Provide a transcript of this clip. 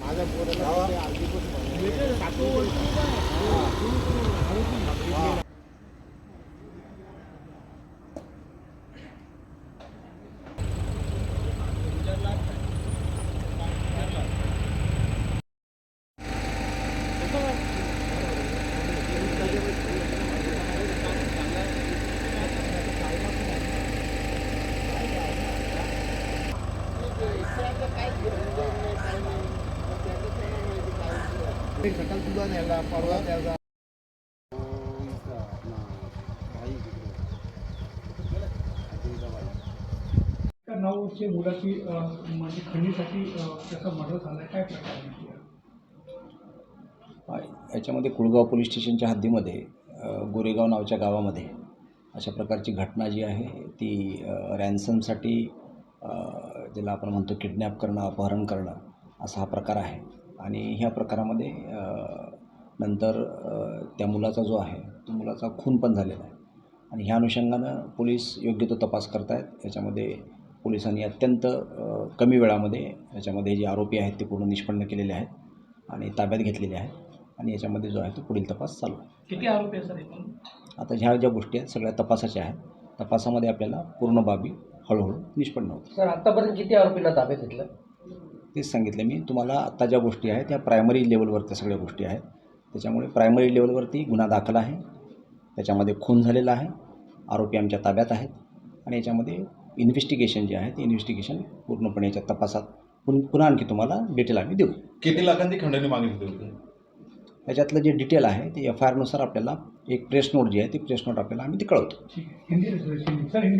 माझा पोरं तुझा न्यायला परवा न्यायला नऊ वर्षीय मुलाची अ, म्हणजे खंडीसाठी त्याचा मर्डर झाला काय प्रकार याच्यामध्ये कुळगाव पोलीस स्टेशनच्या हद्दीमध्ये गोरेगाव नावाच्या गावामध्ये अशा प्रकारची घटना जी आहे ती रॅन्समसाठी ज्याला आपण म्हणतो किडनॅप करणं अपहरण करणं असा हा प्रकार आहे. आणि ह्या प्रकारामध्ये नंतर त्या मुलाचा जो आहे तो मुलाचा खून पण झालेला आहे. आणि ह्या अनुषंगानं पोलीस योग्य तो तपास करत आहेत याच्यामध्ये पोलिसांनी अत्यंत कमी वेळामध्ये याच्यामध्ये जे आरोपी आहेत ते पूर्ण निष्पन्न केलेले आहेत आणि ताब्यात घेतलेले आहेत. आणि याच्यामध्ये जो आहे तो पुढील तपास चालू आहे. किती आरोपी आहे सर एकूण आता ह्या ज्या गोष्टी आहेत सगळ्या तपासाच्या आहेत. तपासामध्ये आपल्याला पूर्ण बाबी हळूहळू निष्पन्न होतात सर आतापर्यंत किती आरोपींना ताब्यात घेतलं? तेच सांगितलं मी. तुम्हाला आत्ता ज्या गोष्टी आहेत त्या प्रायमरी लेवलवरच्या सगळ्या गोष्टी आहेत. त्याच्यामुळे प्रायमरी लेवलवरती गुन्हा दाखल आहे. त्याच्यामध्ये खून झालेला आहे. आरोपी आमच्या ताब्यात आहेत. आणि याच्यामध्ये इन्व्हेस्टिगेशन जे आहे ते इन्व्हेस्टिगेशन पूर्णपणे याच्या तपासात पुन पुन्हा आणखी तुम्हाला डिटेल आम्ही देऊ. किती लाखांची खंडणी मागितली होती? याच्यातलं जे डिटेल आहे ते एफ आय आरनुसार आपल्याला एक प्रेस नोट जी आहे ती प्रेस नोट आपल्याला आम्ही ती कळवतो.